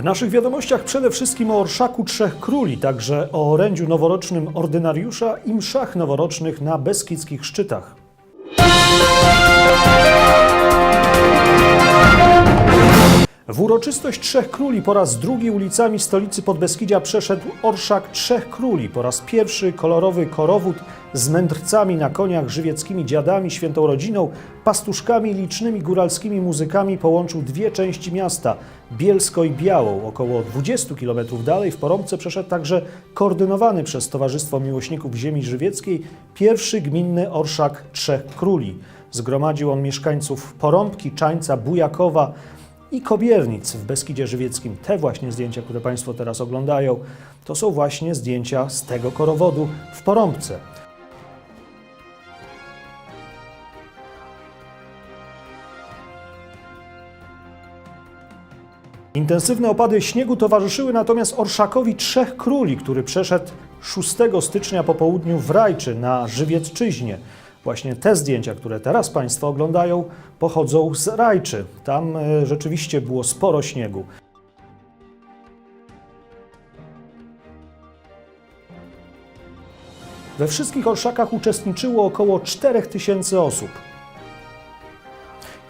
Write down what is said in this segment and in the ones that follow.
W naszych wiadomościach przede wszystkim o orszaku Trzech Króli, także o orędziu noworocznym ordynariusza i mszach noworocznych na beskidzkich szczytach. W uroczystość Trzech Króli po raz drugi ulicami stolicy Podbeskidzia przeszedł orszak Trzech Króli. Po raz pierwszy kolorowy korowód z mędrcami na koniach, żywieckimi dziadami, świętą rodziną, pastuszkami i licznymi góralskimi muzykami połączył dwie części miasta, Bielsko i Białą. Około 20 km dalej w Porąbce przeszedł także koordynowany przez Towarzystwo Miłośników Ziemi Żywieckiej pierwszy gminny orszak Trzech Króli. Zgromadził on mieszkańców Porąbki, Czańca, Bujakowa, i Kobiernic w Beskidzie Żywieckim. Te właśnie zdjęcia, które Państwo teraz oglądają, to są właśnie zdjęcia z tego korowodu w Porąbce. Intensywne opady śniegu towarzyszyły natomiast orszakowi Trzech Króli, który przeszedł 6 stycznia po południu w Rajczy na Żywiecczyźnie. Właśnie te zdjęcia, które teraz Państwo oglądają, pochodzą z Rajczy. Tam e, rzeczywiście było sporo śniegu. We wszystkich orszakach uczestniczyło około 4000 osób.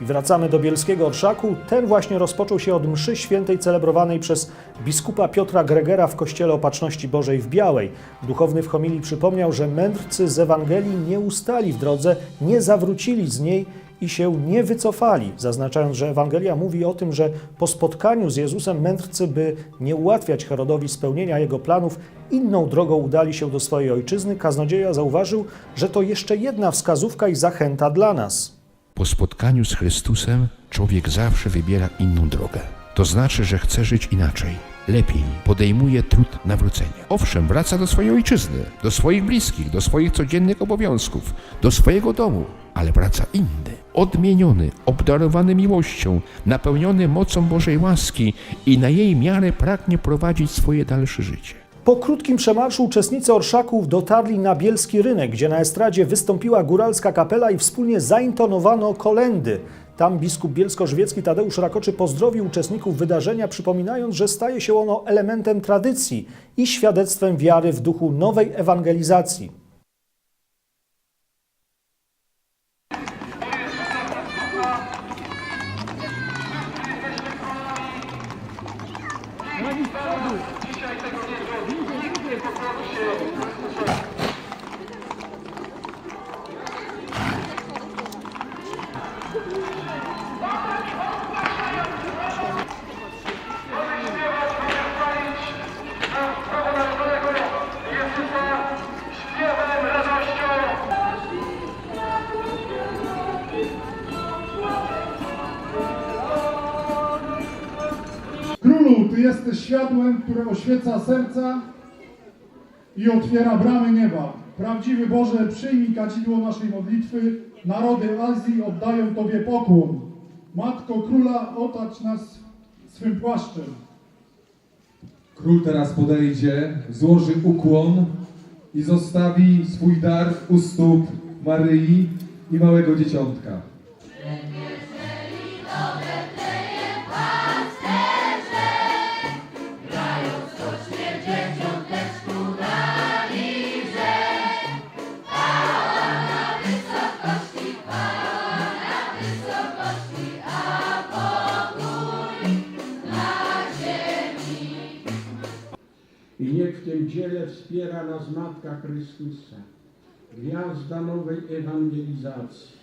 I wracamy do Bielskiego Orszaku. Ten właśnie rozpoczął się od mszy świętej celebrowanej przez biskupa Piotra Gregera w Kościele Opatrzności Bożej w Białej. Duchowny w homilii przypomniał, że mędrcy z Ewangelii nie ustali w drodze, nie zawrócili z niej i się nie wycofali, zaznaczając, że Ewangelia mówi o tym, że po spotkaniu z Jezusem mędrcy, by nie ułatwiać Herodowi spełnienia jego planów, inną drogą udali się do swojej ojczyzny. Kaznodzieja zauważył, że to jeszcze jedna wskazówka i zachęta dla nas. Po spotkaniu z Chrystusem człowiek zawsze wybiera inną drogę. To znaczy, że chce żyć inaczej, lepiej, podejmuje trud nawrócenia. Owszem, wraca do swojej ojczyzny, do swoich bliskich, do swoich codziennych obowiązków, do swojego domu, ale wraca inny, odmieniony, obdarowany miłością, napełniony mocą Bożej łaski i na jej miarę pragnie prowadzić swoje dalsze życie. Po krótkim przemarszu uczestnicy orszaków dotarli na Bielski Rynek, gdzie na estradzie wystąpiła góralska kapela i wspólnie zaintonowano kolendy. Tam biskup bielsko-żywiecki Tadeusz Rakoczy pozdrowił uczestników wydarzenia, przypominając, że staje się ono elementem tradycji i świadectwem wiary w duchu nowej ewangelizacji. Światłem, które oświeca serca i otwiera bramy nieba. Prawdziwy Boże, przyjmij kadzidło naszej modlitwy. Narody Azji oddają Tobie pokłon. Matko Króla, otacz nas swym płaszczem. Król teraz podejdzie, złoży ukłon i zostawi swój dar u stóp Maryi i małego dzieciątka. Dziele wspiera nas Matka Chrystusa, gwiazda nowej ewangelizacji.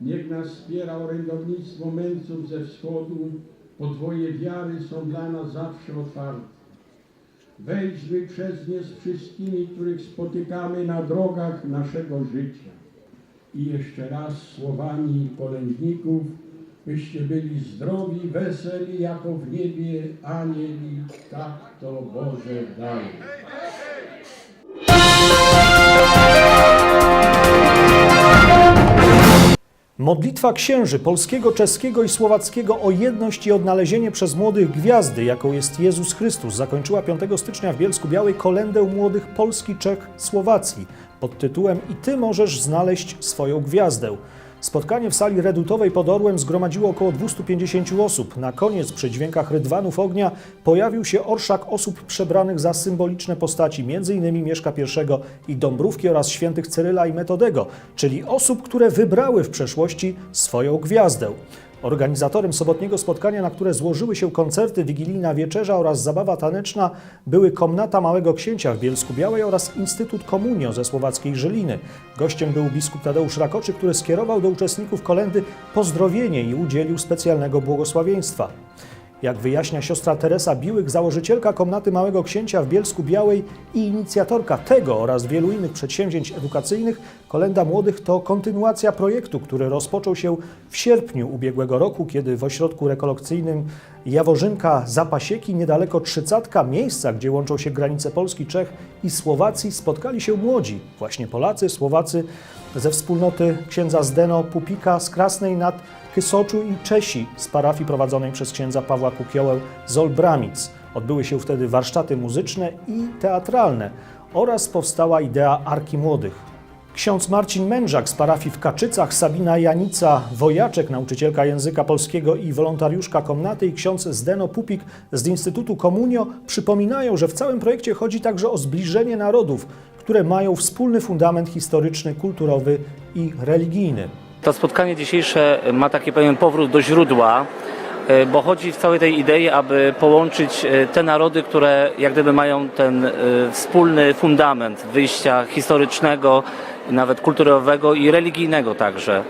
Niech nas wspiera orędownictwo mędrców ze wschodu, podwoje wiary są dla nas zawsze otwarte. Wejdźmy przez nie z wszystkimi, których spotykamy na drogach naszego życia. I jeszcze raz słowami kolędników, byście byli zdrowi, weseli, jako w niebie anieli, tak to Boże daj. Modlitwa księży polskiego, czeskiego i słowackiego o jedność i odnalezienie przez młodych gwiazdy, jaką jest Jezus Chrystus, zakończyła 5 stycznia w Bielsku Białej kolendę młodych Polski, Czech, Słowacji pod tytułem I Ty możesz znaleźć swoją gwiazdę. Spotkanie w sali redutowej pod Orłem zgromadziło około 250 osób. Na koniec przy dźwiękach rydwanów ognia pojawił się orszak osób przebranych za symboliczne postaci, m.in. Mieszka I i Dąbrówki oraz świętych Cyryla i Metodego, czyli osób, które wybrały w przeszłości swoją gwiazdę. Organizatorem sobotniego spotkania, na które złożyły się koncerty, wigilijna wieczerza oraz zabawa taneczna, były Komnata Małego Księcia w Bielsku Białej oraz Instytut Komunio ze słowackiej Żyliny. Gościem był biskup Tadeusz Rakoczy, który skierował do uczestników kolendy pozdrowienie i udzielił specjalnego błogosławieństwa. Jak wyjaśnia siostra Teresa Biłyk, założycielka Komnaty Małego Księcia w Bielsku Białej i inicjatorka tego oraz wielu innych przedsięwzięć edukacyjnych, Kolenda Młodych to kontynuacja projektu, który rozpoczął się w sierpniu ubiegłego roku, kiedy w ośrodku rekolekcyjnym Jaworzynka Zapasieki, niedaleko Trzycatka, miejsca, gdzie łączą się granice Polski, Czech i Słowacji, spotkali się młodzi, właśnie Polacy, Słowacy ze wspólnoty księdza Zdeno Pupika z Krasnej nad Kysoczu i Czesi z parafii prowadzonej przez księdza Pawła Kukiołę z Olbramic. Odbyły się wtedy warsztaty muzyczne i teatralne oraz powstała idea Arki Młodych. Ksiądz Marcin Mężak z parafii w Kaczycach, Sabina Janica Wojaczek, nauczycielka języka polskiego i wolontariuszka komnaty i ksiądz Zdeno Pupik z Instytutu Komunio przypominają, że w całym projekcie chodzi także o zbliżenie narodów, które mają wspólny fundament historyczny, kulturowy i religijny. To spotkanie dzisiejsze ma taki pewien powrót do źródła, e, bo chodzi w całej tej idei, aby połączyć e, te narody, które jak gdyby mają ten e, wspólny fundament wyjścia historycznego, nawet kulturowego i religijnego także.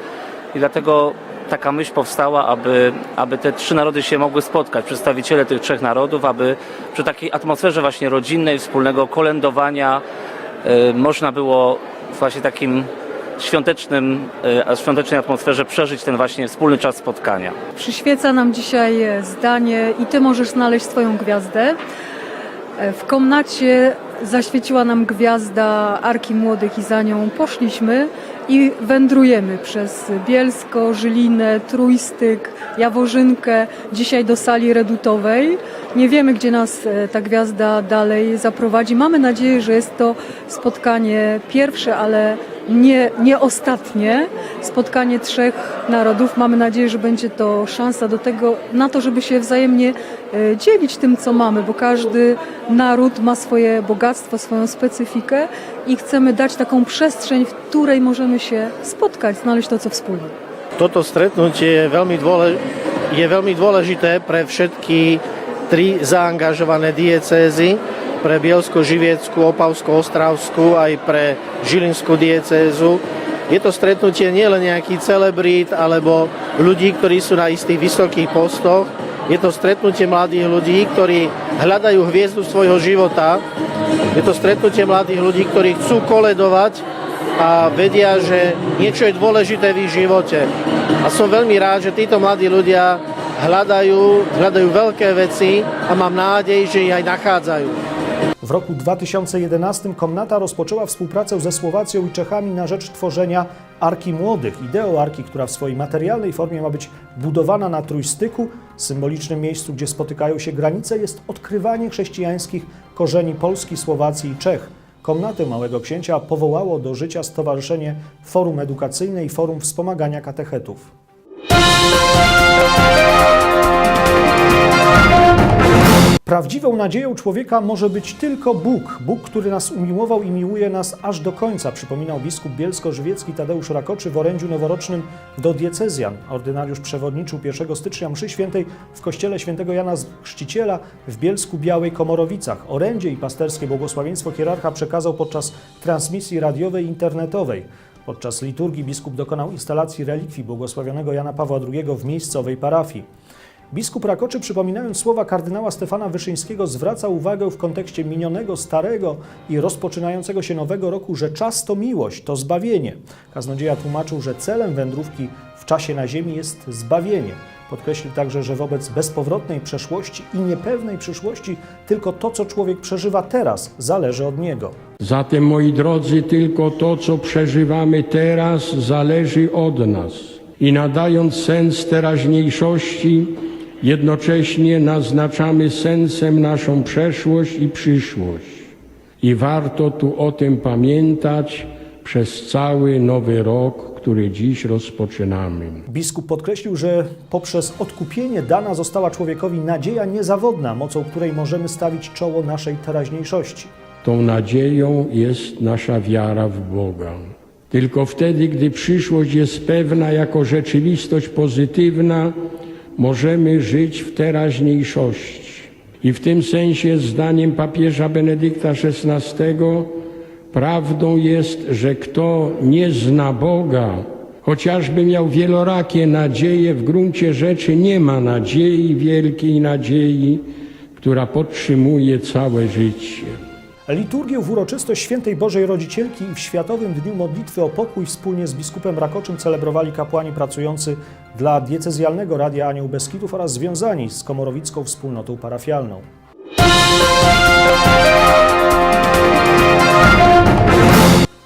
I dlatego taka myśl powstała, aby, aby te trzy narody się mogły spotkać, przedstawiciele tych trzech narodów, aby przy takiej atmosferze właśnie rodzinnej, wspólnego kolędowania można było właśnie takim świątecznym, e, świątecznej atmosferze przeżyć ten właśnie wspólny czas spotkania. Przyświeca nam dzisiaj zdanie i Ty możesz znaleźć swoją gwiazdę. W komnacie zaświeciła nam gwiazda Arki Młodych i za nią poszliśmy i wędrujemy przez Bielsko, Żylinę, Trójstyk, Jaworzynkę, dzisiaj do sali redutowej. Nie wiemy, gdzie nas e, ta gwiazda dalej zaprowadzi. Mamy nadzieję, że jest to spotkanie pierwsze, ale nie, nie ostatnie. Spotkanie trzech narodów. Mamy nadzieję, że będzie to szansa do tego, na to, żeby się wzajemnie e, dzielić tym, co mamy, bo każdy naród ma swoje bogactwo, swoją specyfikę i chcemy dać taką przestrzeń, w której możemy się spotkać, znaleźć to, co wspólne. Toto stretnutie je veľmi, dôle, je veľmi dôležité pre všetky tri zaangažované pre Bielsko-Živiecku, Opavsko-Ostravskú aj pre Žilinskú diecézu. Je to stretnutie nielen nejaký celebrít alebo ľudí, ktorí sú na istých vysokých postoch. Je to stretnutie mladých ľudí, ktorí hľadajú hviezdu svojho života. Je to stretnutie mladých ľudí, ktorí chcú koledovať a vedia, že niečo je dôležité v ich živote. A som veľmi rád, že títo mladí ľudia hľadajú, hľadajú veľké veci a mám nádej, že ich aj nachádzajú. W roku 2011 Komnata rozpoczęła współpracę ze Słowacją i Czechami na rzecz tworzenia Arki Młodych. Ideą Arki, która w swojej materialnej formie ma być budowana na trójstyku, symbolicznym miejscu, gdzie spotykają się granice, jest odkrywanie chrześcijańskich korzeni Polski, Słowacji i Czech. Komnatę Małego Księcia powołało do życia Stowarzyszenie Forum Edukacyjne i Forum Wspomagania Katechetów. Prawdziwą nadzieją człowieka może być tylko Bóg. Bóg, który nas umiłował i miłuje nas aż do końca, przypominał biskup bielsko-żywiecki Tadeusz Rakoczy w orędziu noworocznym do diecezjan. Ordynariusz przewodniczył 1 stycznia mszy świętej w kościele świętego Jana Chrzciciela w Bielsku Białej Komorowicach. Orędzie i pasterskie błogosławieństwo hierarcha przekazał podczas transmisji radiowej i internetowej. Podczas liturgii biskup dokonał instalacji relikwii błogosławionego Jana Pawła II w miejscowej parafii. Biskup Rakoczy, przypominając słowa kardynała Stefana Wyszyńskiego, zwraca uwagę w kontekście minionego, starego i rozpoczynającego się nowego roku, że czas to miłość, to zbawienie. Kaznodzieja tłumaczył, że celem wędrówki w czasie na ziemi jest zbawienie. Podkreślił także, że wobec bezpowrotnej przeszłości i niepewnej przyszłości tylko to, co człowiek przeżywa teraz, zależy od niego. Zatem, moi drodzy, tylko to, co przeżywamy teraz, zależy od nas. I nadając sens teraźniejszości, jednocześnie naznaczamy sensem naszą przeszłość i przyszłość. I warto tu o tym pamiętać przez cały nowy rok, który dziś rozpoczynamy. Biskup podkreślił, że poprzez odkupienie dana została człowiekowi nadzieja niezawodna, mocą której możemy stawić czoło naszej teraźniejszości. Tą nadzieją jest nasza wiara w Boga. Tylko wtedy, gdy przyszłość jest pewna jako rzeczywistość pozytywna, możemy żyć w teraźniejszości. I w tym sensie, zdaniem papieża Benedykta XVI, prawdą jest, że kto nie zna Boga, chociażby miał wielorakie nadzieje, w gruncie rzeczy nie ma nadziei, wielkiej nadziei, która podtrzymuje całe życie. Liturgię w uroczystość Świętej Bożej Rodzicielki i w Światowym Dniu Modlitwy o Pokój wspólnie z biskupem Rakoczym celebrowali kapłani pracujący dla diecezjalnego Radia Anioł Beskidów oraz związani z komorowicką wspólnotą parafialną.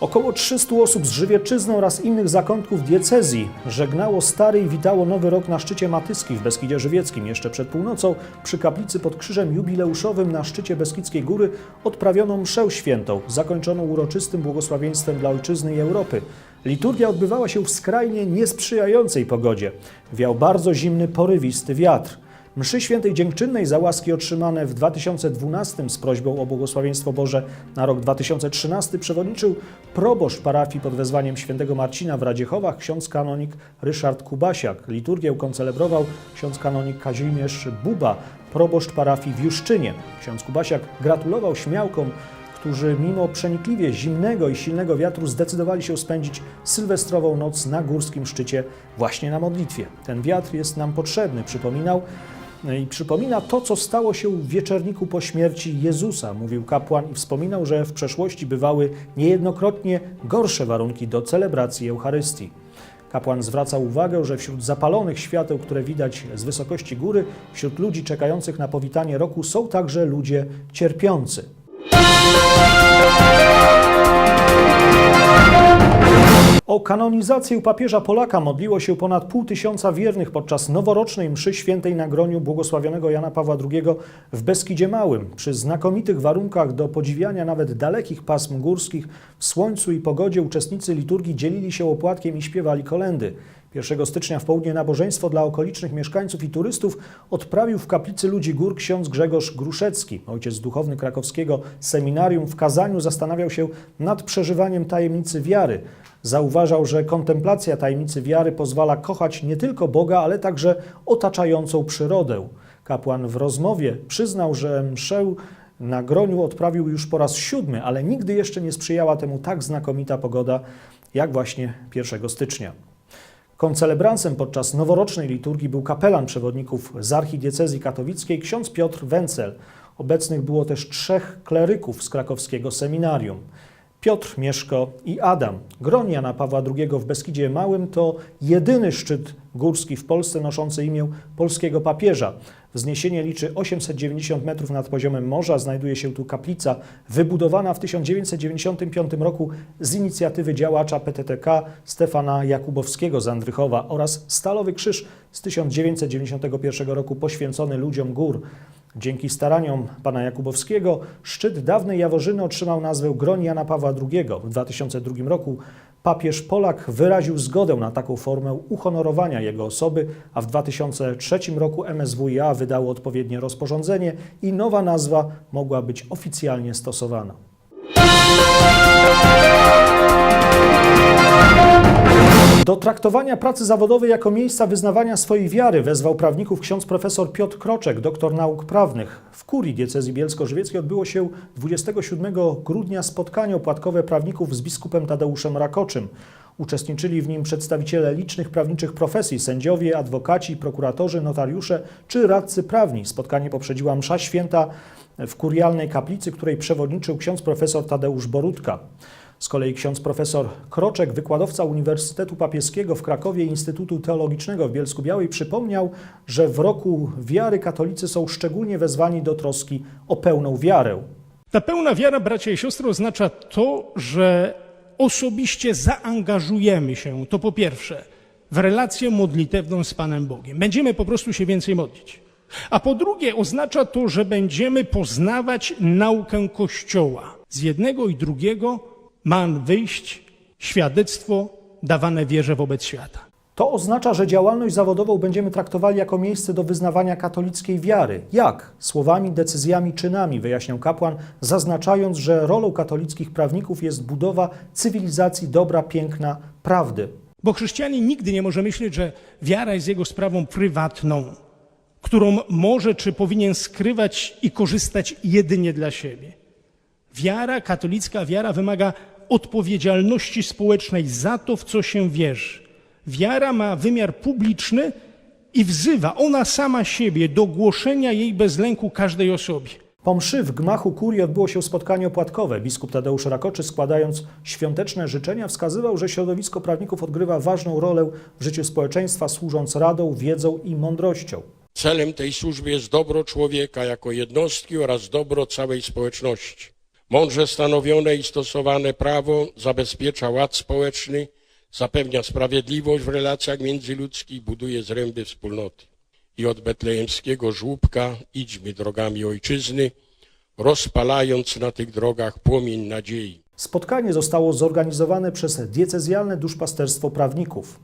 Około 300 osób z Żywieczyzny oraz innych zakątków diecezji żegnało stary i witało nowy rok na szczycie Matyski w Beskidzie Żywieckim. Jeszcze przed północą przy kaplicy pod krzyżem jubileuszowym na szczycie Beskidzkiej Góry odprawiono mszę świętą, zakończoną uroczystym błogosławieństwem dla ojczyzny i Europy. Liturgia odbywała się w skrajnie niesprzyjającej pogodzie. Wiał bardzo zimny, porywisty wiatr. Mszy Świętej Dziękczynnej za łaski otrzymane w 2012 z prośbą o błogosławieństwo Boże na rok 2013 przewodniczył proboszcz parafii pod wezwaniem świętego Marcina w Radziechowach ksiądz kanonik Ryszard Kubasiak. Liturgię koncelebrował ksiądz kanonik Kazimierz Buba, proboszcz parafii w Juszczynie. Ksiądz Kubasiak gratulował śmiałkom, którzy mimo przenikliwie zimnego i silnego wiatru zdecydowali się spędzić sylwestrową noc na górskim szczycie właśnie na modlitwie. Ten wiatr jest nam potrzebny, przypominał i przypomina to, co stało się w wieczerniku po śmierci Jezusa, mówił kapłan i wspominał, że w przeszłości bywały niejednokrotnie gorsze warunki do celebracji Eucharystii. Kapłan zwraca uwagę, że wśród zapalonych świateł, które widać z wysokości góry, wśród ludzi czekających na powitanie roku są także ludzie cierpiący. O kanonizację papieża Polaka modliło się ponad pół tysiąca wiernych podczas noworocznej mszy świętej na groniu błogosławionego Jana Pawła II w Beskidzie Małym. Przy znakomitych warunkach do podziwiania nawet dalekich pasm górskich w słońcu i pogodzie uczestnicy liturgii dzielili się opłatkiem i śpiewali kolendy. 1 stycznia w południe nabożeństwo dla okolicznych mieszkańców i turystów odprawił w kaplicy Ludzi Gór ksiądz Grzegorz Gruszecki. Ojciec duchowny krakowskiego seminarium w kazaniu zastanawiał się nad przeżywaniem tajemnicy wiary. Zauważał, że kontemplacja tajemnicy wiary pozwala kochać nie tylko Boga, ale także otaczającą przyrodę. Kapłan w rozmowie przyznał, że mszę na groniu odprawił już po raz siódmy, ale nigdy jeszcze nie sprzyjała temu tak znakomita pogoda, jak właśnie 1 stycznia. Koncelebransem podczas noworocznej liturgii był kapelan przewodników z archidiecezji katowickiej ksiądz Piotr Wencel. Obecnych było też trzech kleryków z krakowskiego seminarium. Piotr, Mieszko i Adam. Groń Jana Pawła II w Beskidzie Małym to jedyny szczyt górski w Polsce noszący imię polskiego papieża. Wzniesienie liczy 890 metrów nad poziomem morza. Znajduje się tu kaplica wybudowana w 1995 roku z inicjatywy działacza PTTK Stefana Jakubowskiego z Andrychowa oraz Stalowy Krzyż z 1991 roku poświęcony ludziom gór. Dzięki staraniom pana Jakubowskiego szczyt dawnej Jaworzyny otrzymał nazwę Groń Jana Pawła II. W 2002 roku papież Polak wyraził zgodę na taką formę uhonorowania jego osoby, a w 2003 roku MSWiA wydało odpowiednie rozporządzenie i nowa nazwa mogła być oficjalnie stosowana. Do traktowania pracy zawodowej jako miejsca wyznawania swojej wiary wezwał prawników ksiądz profesor Piotr Kroczek, doktor nauk prawnych. W kurii diecezji bielsko-żywieckiej odbyło się 27 grudnia spotkanie opłatkowe prawników z biskupem Tadeuszem Rakoczym. Uczestniczyli w nim przedstawiciele licznych prawniczych profesji, sędziowie, adwokaci, prokuratorzy, notariusze czy radcy prawni. Spotkanie poprzedziła msza święta w kurialnej kaplicy, której przewodniczył ksiądz profesor Tadeusz Borutka. Z kolei ksiądz profesor Kroczek, wykładowca Uniwersytetu Papieskiego w Krakowie i Instytutu Teologicznego w Bielsku Białej, przypomniał, że w roku wiary katolicy są szczególnie wezwani do troski o pełną wiarę. Ta pełna wiara, bracia i siostry, oznacza to, że osobiście zaangażujemy się, to po pierwsze, w relację modlitewną z Panem Bogiem. Będziemy po prostu się więcej modlić. A po drugie, oznacza to, że będziemy poznawać naukę Kościoła. Z jednego i drugiego ma wyjść świadectwo dawane wierze wobec świata. To oznacza, że działalność zawodową będziemy traktowali jako miejsce do wyznawania katolickiej wiary. Jak? Słowami, decyzjami, czynami, wyjaśniał kapłan, zaznaczając, że rolą katolickich prawników jest budowa cywilizacji dobra, piękna, prawdy. Bo chrześcijanin nigdy nie może myśleć, że wiara jest jego sprawą prywatną, którą może czy powinien skrywać i korzystać jedynie dla siebie. Wiara, katolicka wiara wymaga odpowiedzialności społecznej za to, w co się wierzy. Wiara ma wymiar publiczny i wzywa ona sama siebie do głoszenia jej bez lęku każdej osobie. Po mszy w gmachu kurii odbyło się spotkanie opłatkowe. Biskup Tadeusz Rakoczy składając świąteczne życzenia wskazywał, że środowisko prawników odgrywa ważną rolę w życiu społeczeństwa, służąc radą, wiedzą i mądrością. Celem tej służby jest dobro człowieka jako jednostki oraz dobro całej społeczności. Mądrze stanowione i stosowane prawo zabezpiecza ład społeczny, zapewnia sprawiedliwość w relacjach międzyludzkich, buduje zręby wspólnoty. I od betlejemskiego żłóbka idźmy drogami ojczyzny, rozpalając na tych drogach płomień nadziei. Spotkanie zostało zorganizowane przez diecezjalne duszpasterstwo prawników.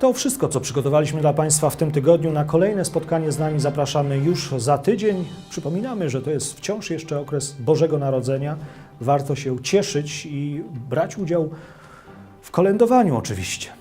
To wszystko, co przygotowaliśmy dla Państwa w tym tygodniu. Na kolejne spotkanie z nami zapraszamy już za tydzień. Przypominamy, że to jest wciąż jeszcze okres Bożego Narodzenia. Warto się cieszyć i brać udział w kolędowaniu oczywiście.